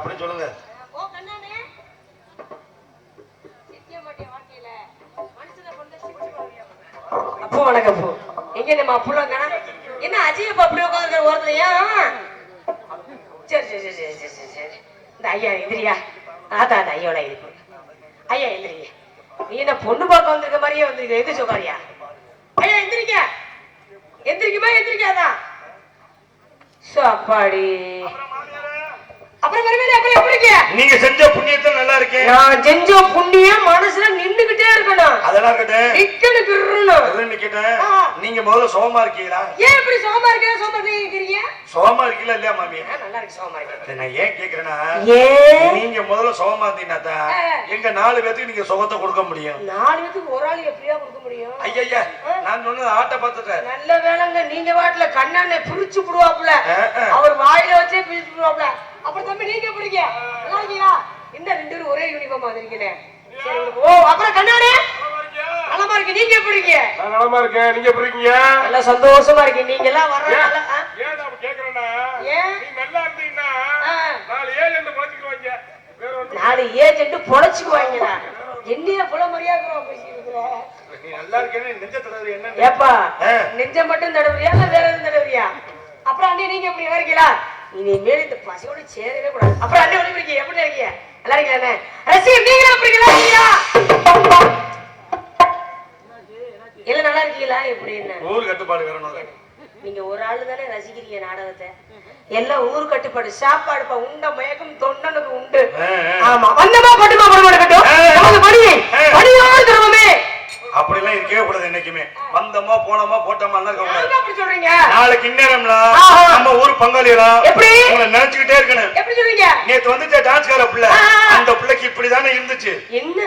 அப்படின்னு சொல்லுங்க. அப்போ என்ன அஜய் அப்பா இந்த ஐயா எதிரியா ஆத்தா அந்த ஐயா எந்திரிங்க. நீ பொண்ணு பார்க்க வந்து எது சொல்றியா ஐயா எந்திரிக்க எந்திரிக்குமா எந்திரிக்காதான் சோ அப்புறம் வருவேன் அப்புறம் எப்படி இருக்க நீங்க செஞ்ச புண்ணியத்தை நல்லா இருக்கேன். நான் செஞ்ச புண்ணியம் மனசுல நின்னுகிட்டே இருக்கணும். அதெல்லாம் இருக்கட்டும். நிக்கணும் எதுவும் நிக்கட்டும். நீங்க முதல்ல சோகமா இருக்கீங்களா? ஏன் இப்படி சோமா இருக்க சோமா சோகமா இருக்கீங்களா இல்லையா மாமி? நல்லா இருக்கு சோமா இருக்கு. நான் ஏன் கேக்குறேன்னா நீங்க முதல்ல சோகமா இருந்தீங்கன்னா தான். எங்க நாலு பேத்துக்கு நீங்க சுகத்தை கொடுக்க முடியும். நாலு பேத்துக்கு ஒரு ஆள் எப்படியா கொடுக்க முடியும்? ஐயா நான் சொன்னது ஆட்டை பார்த்துட்டேன். நல்ல வேலைங்க. நீங்க வாட்டுல கண்ணாண்ணை பிரிச்சு விடுவாப்புல. அவர் வாயில வச்சே பிரிச்சு விடுவாப்புல அப்புறம் தம்பி நீங்க பிடிக்க நல்லா இருக்கீங்களா? என்ன ரெண்டு பேரும் ஒரே யூனிஃபார்ம் வந்திருக்கீங்க. ஓ அப்புறம் கண்ணாடி? நலமா இருக்கு நீங்க எப்படி இருக்கீங்க? நலமா இருக்கேன். நீங்க எப்படி இருக்கீங்க? நல்லா சந்தோஷமா இருக்கீங்க நீங்க எல்லாம் வர்ற ஏன்? நான் கேக்குறேன்னா ஏன்? நீ நல்லா இருந்தீங்கன்னா. நாலு வேற ஒண்ணு நாலு ஏஜென்ட் பொழைச்சுக்குவாங்கடா. என்னைய புல மரியாதை பேசிட்டு இருக்கிற. நீ நல்லா இருக்கேன்னு நெஞ்சத்துல என்ன ஏப்பா ஆ. நெஞ்சம் மட்டும் தடவுறியா இல்ல வேற எதுவும் தடவுறியா? அப்புறம் அண்ணே நீங்க எப்படி இருக்கீங்களா? இனிமேல் இந்த பசியோட சேரவே கூடாது. அப்புறம் அண்ணே எப்படி இருக்கீங்க எப்படி இருக்கீங்க? நல்லா இருக்கீங்களா ரசிகர் எப்படி இருக்கீங்களா? இல்ல நல்லா இருக்கீங்களா? எப்படி என்ன? ஊர் கட்டுப்பாடு இல்லை. நீங்க ஒரு ஆளு தானே ரசிக்கிறீங்க நாடகத்தை. எல்லாம் ஊர் கட்டுப்பாடு. சாப்பாடு பா, உண்ட மயக்கம் தொண்டனுக்கு உண்டு. ஆமா வந்தமா பட்டுமா படம் பணி ஆ. பணியோடு திரும்பமே அப்படிலாம் இருக்கவே கூடாது என்னைக்குமே. வந்தோமா போனோமா போட்டோமா சொல்றீங்க? நாளைக்கு இந்நேரம்லாம் ஆஹா. நம்ம ஊர் பங்காளிகளா எப்படி? உங்களை நினைச்சுக்கிட்டே இருக்கணும். எப்படி சொல்றீங்க? நேத்து வந்துச்சு டான்ஸ்கார பிள்ளை. அந்த பிள்ளைக்கு இப்படிதானே இருந்துச்சு. என்ன?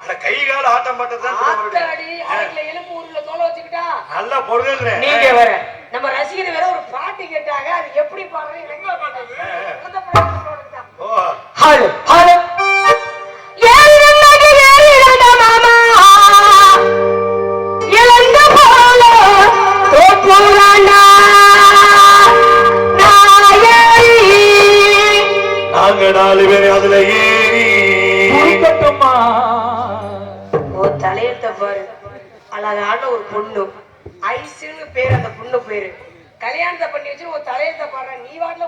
அட கை கால ஆட்டம் பாட்டம் தான் ஆத்தாடி அதுல எலும்பு ஊர்ல தோலை வச்சுக்கிட்டா? நல்லா பொருளுங்கிறேன் நீங்க வேற நம்ம ரசிகர் வேற ஒரு பாட்டு கேட்டாங்க. அது எப்படி பாடுறீங்க எங்க பாடுறது? அந்த பாட்டு பாடுறதா? ஓ. Hello hello. நாங்க நாலு பேர் அதுல ஏறி. ஓ தலையெழுத்த பாரு. அழகான ஒரு பொண்ணு. ஐசுன்னு பேர் அந்த பொண்ணு பேரு. கல்யாணத்தை பண்ணி வச்சு ஒரு தலையெழுத்த பாடுற நீ வாட்டில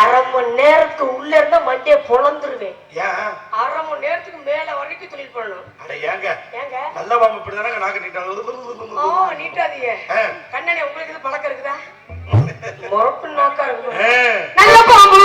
அரை மணி நேரத்துக்கு உள்ள இருந்தா மண்டிய பொழந்துருவேன். அரை மணி நேரத்துக்கு மேல வரைக்கும் தொழில் பண்ணணும். அட ஏங்க. ஏங்க? நல்ல நாக்கு நீட்டாங்க ஓ நீட்டாதீங்க. ஆ. கண்ணனே உங்களுக்கு இது பழக்கம் இருக்குதா? முறப்பு நாக்கா இருக்கும். ஆ. நல்ல பாம்பு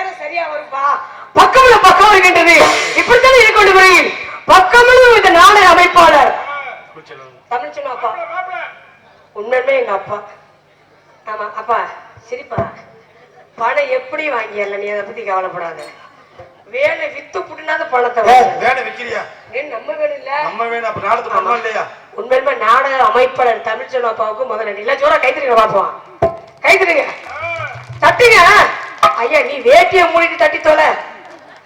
நேரம் சரியா வரும்பா? பக்கம்ல பக்கம் இருக்கின்றது. இப்படித்தானே இருக்கின்ற முறையில் பக்கமும் இந்த நாடக அமைப்பாளர். தமிழ்ச்செல்வம் அப்பா. உண்மையுமே எங்க அப்பா. ஆமா அப்பா சரிப்பா. பணம் எப்படி வாங்கியல நீ அதை பத்தி கவலைப்படாத. வேலை வித்து புட்டுனாத பணத்தை வேலை விக்கிறியா? நம்ம வேலை இல்ல. நம்ம வேலை அப்ப நாடகத்துக்கு நம்ம இல்லையா? உண்மையுமே நாடக அமைப்பாளர் தமிழ்ச்செல்வம் அப்பாவுக்கு முதல்ல இல்ல ஜோரா கைத்திரிங்க பாப்பா கைத்திரிங்க தட்டிங்க. ஐயா நீ வேட்டிய மூடிட்டு தட்டி தொலை.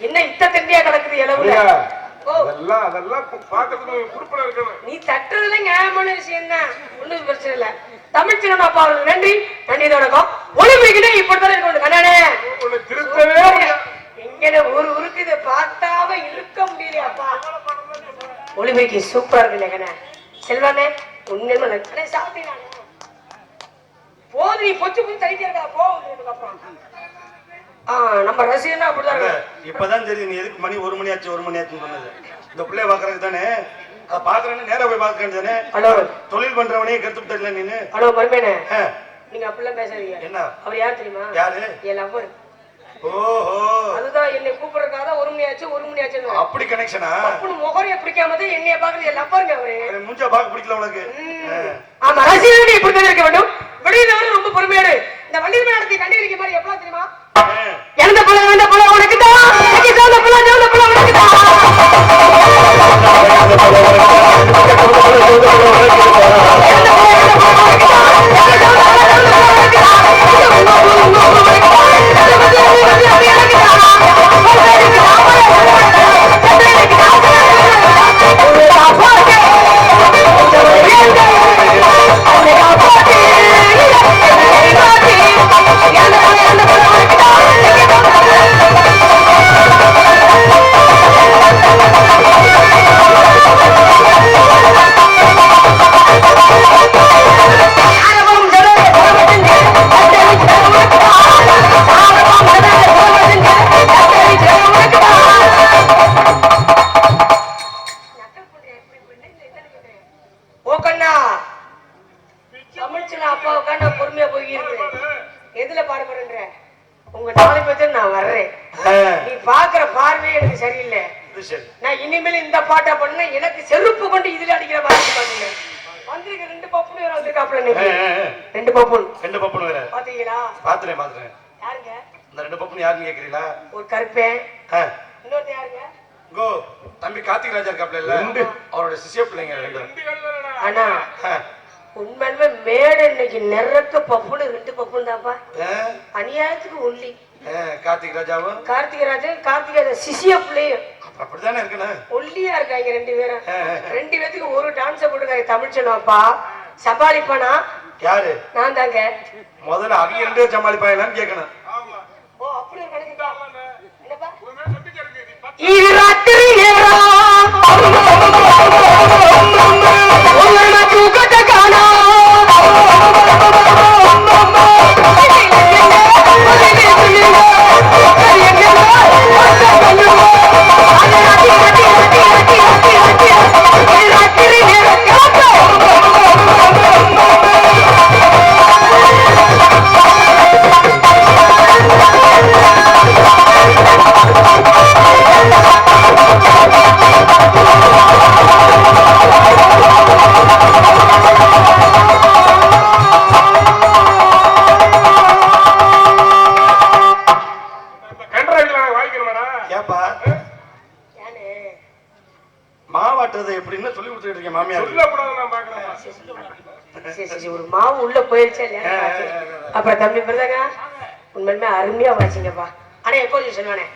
என்ன இத்த தண்டியா கிடக்குது இளவுல அதெல்லாம் அதெல்லாம் பாக்கிறதுக்கு குடுப்பன இருக்கணும். நீ தட்டுறதுல நியாயமான விஷயம் தான் ஒண்ணும் பிரச்சனை இல்ல. தமிழ்ச்செல்வன் அப்பா அவர்களுக்கு நன்றி நன்றி வணக்கம் ஒளிபிரிக்கிட்டே இப்படித்தான் இருக்கணும் கண்ணாடே. திருத்தவே. எங்கட ஒரு உருக்கு இதை பார்த்தாவ இழுக்க முடியலையாப்பா. ஒளிபிரிக்கி சூப்பரா இருக்குல்ல கண்ணா? செல்வானே உண்மையுமே நல்ல- அண்ணே, சாப்பிட்டீங்களா போது நீ பொச்சு பொச்சு தனிக்க இருக்கா போ அப்புறம். நம்ம ரசிகனா அப்படிதான் இருக்கு இப்பதான் தெரியுது நீ எதுக்கு மணி ஒரு மணி ஆச்சு ஒரு மணி ஆச்சுன்னு சொன்னது. இந்த பிள்ளைய பாக்குறதுக்கு தானே? அதை பாக்குறேன்னு நேரா போய் பாக்குறேன் தானே? ஹலோ. தொழில் பண்றவனே கருத்து தெரியல நீனு? ஹலோ மருமேனே நீங்க அப்படிலாம் பேசாதீங்க. என்ன? அவர் யார் தெரியுமா? யாரு? என் லவ்வர் ஓஹோ. அதுதான் என்னை கூப்பிடுறதுக்காக தான் ஒரு மணி ஆச்சு ஒரு மணி ஆச்சு அப்படி கனெக்ஷனா அப்பனு முகரைய பிடிக்காம தான் என்னைய பாக்குறது என் லவ்வருங்க அவரு. முஞ்சா பாக்க பிடிக்கல உனக்கு. ஆமா ரசிகர்கள் இப்படித்தான் இருக்க வேண்டும். வெளியில ரொம்ப பொறுமையோடு. இந்த வள்ளியம்மன் நடத்தி கண்டுபிடிக்க மாதிரி எப்பலாம் தெரியுமா. எந்த புள்ள எந்த புள்ள உனக்கு தான் சிவந்த புள்ள சிவந்த புள்ள உனக்கு தான் பாடுபடுன்ற உங்க நாலு பேர்த்து நான் வர்றேன். ஆ. நீ பாக்குற பார்வையே எனக்கு சரியில்லை. நான் இனிமேல் இந்த பாட்டா பண்ண எனக்கு செருப்பு கொண்டு இதுல அடிக்கிற மாதிரி பாருங்க. வந்திருக்க ரெண்டு பப்புனு வேற வந்திருக்காப்ல. ரெண்டு பப்புன் ரெண்டு பப்புனு வேற. பாத்தீங்களா? பாத்துறேன் பாத்துறேன். யாருங்க? இந்த ரெண்டு பப்புனு யாருன்னு கேக்குறீங்களா? ஒரு கருப்பேன். இன்னொருத்த யாருங்க? கோ தம்பி கார்த்திக் ராஜா இருக்காப்ல இல்ல? அவரோட சிசிய பிள்ளைங்க ரெண்டு. அண்ணா. உண்மையுமே மேடை இன்னைக்கு நிறக்க பப்புனு ரெண்டு பப்புன் தான்ப்பா. அநியாயத்துக்கு ஒல்லி. ஆ, கார்த்திக் ராஜாவும் கார்த்திகராஜன் கார்த்திகராஜன் சிசிய பிள்ளையும் அப்ப அப்படித்தானே இருக்கணும்? ஒல்லியா இருக்காங்க ரெண்டு பேரும். ரெண்டு பேத்துக்கு ஒரு டான்ஸ போட்டுருக்காரு தமிழ் சொன்னாப்பா சமாளிப்பானா? யாரு? நான் தாங்க. முதல்ல அவங்க ரெண்டு பேரும் சமாளிப்பாங்களான்னு கேட்கணும் ஆமா. ஓ அப்படி ஒரு. என்னப்பா? இது ராத்திரி சரி சரி ஒரு மாவு உள்ள போயிருச்சா இல்லையா? அப்புறம் தம்பி பிறந்தாங்க? உண்மையுமே அருமையா வாசிங்கப்பா. ஆனா எப்போ சொல்லுவானே.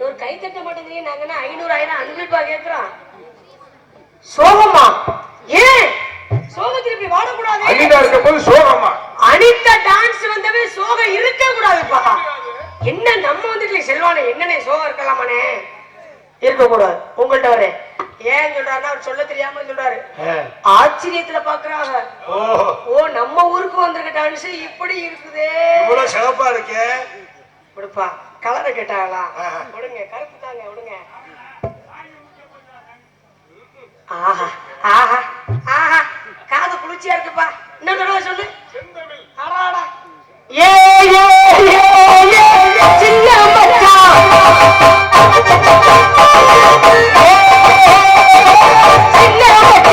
ஒரு கை தட்ட மாட்டேங்கிறீங்க நாங்க என்ன ஐநூறு ஆயிரம் அனுப்பிப்பா கேக்குறோம் சோகமா? ஏன்? அனிதா இருக்கும் போது சோகமா? அனிதா டான்ஸ் வந்தவே சோகம் இருக்க கூடாதுப்பா என்ன நம்ம வந்துட்டு செல்வானே என்னனே சோகம் இருக்கலாமானே? இருக்க கூடாது உங்கள்ட்ட வரேன். ஏன் சொல்றாருன்னா அவர் சொல்ல தெரியாம சொல்றாரு. ஆச்சரியத்துல பாக்குறாங்க. ஓ நம்ம ஊருக்கு வந்திருக்க டான்ஸ் இப்படி இருக்குதே. இவ்வளவு சிவப்பா இருக்கே. விடுப்பா கலரை கேட்டாங்களா. விடுங்க கருப்பு தாங்க விடுங்க ஆஹா ஆஹா ஆஹா. காது குளிர்ச்சியா இருக்குப்பா. இன்னொரு தடவை சொல்லு. அடாடா. ஏ ஏ ஏ ஏ சின்ன மச்சான் சின்ன மச்சான்